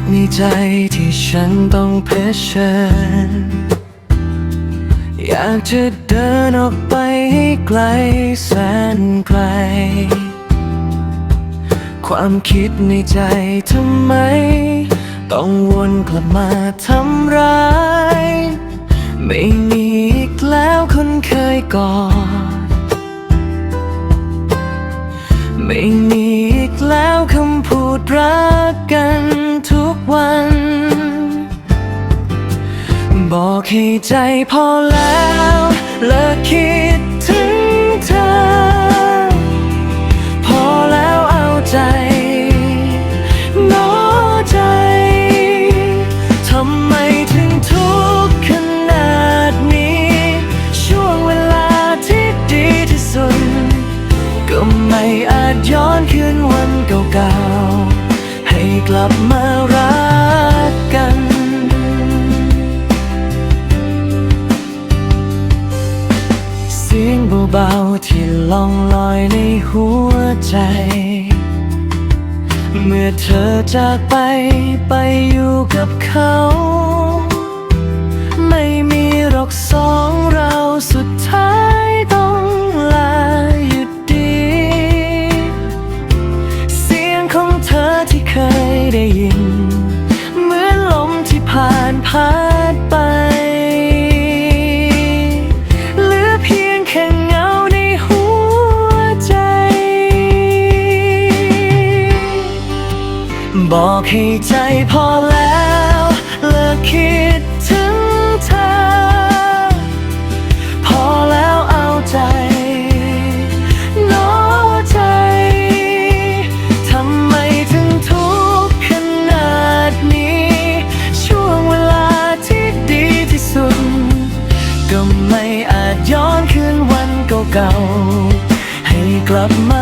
กใจที่ฉันต้องเผชิญ อยากจะเดินออกไปให้ไกลแสนไกล ความคิดในใจทำไม ต้องวนกลับมาทำร้าย ไม่มีอีกแล้วคนเคยกอดไม่มีอีกแล้วคำพูดรักกัน กวัน บอกให้ใจพอแล้วเลิกคิดถึงเธอ พอแล้วเอาใจน้อใจ ทำไมถึงทุกข์ขนาดนี้ ช่วงเวลาที่ดีที่สุด ก็ไม่อาจย้อนคืนวันเก่าๆ ให้กลับมา ที่ล่องลอยในหัวใจ เมื่อเธอจากไปไปอยู่กับเขา ไม่มีหรอกสองเราสุดท้าย บอกให้ใจพอแล้วเลิกคิดถึงเธอ พอแล้วเอาใจน้อใจ ทำไมถึงทุกข์ขนาดนี้ ช่วงเวลาที่ดีที่สุด ก็ไม่อาจย้อนคืนวันเก่าๆให้กลับมา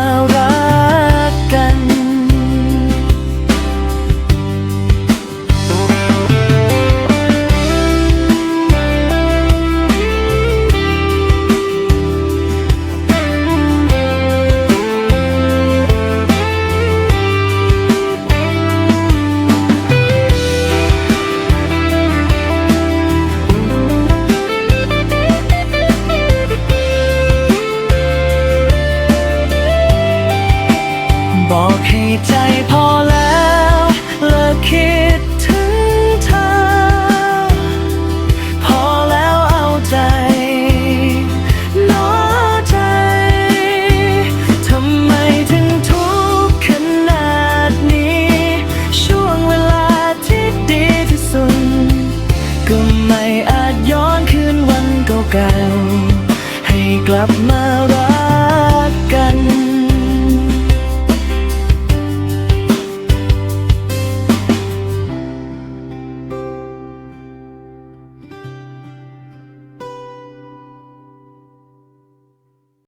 พอแล้วเลิกคิดถึงเธอ พอแล้วเอาใจน้อใจ ทำไมถึงทุกข์ขนาดนี้ ช่วงเวลาที่ดีที่สุด ก็ไม่อาจย้อนคืนวันเก่าๆให้กลับมา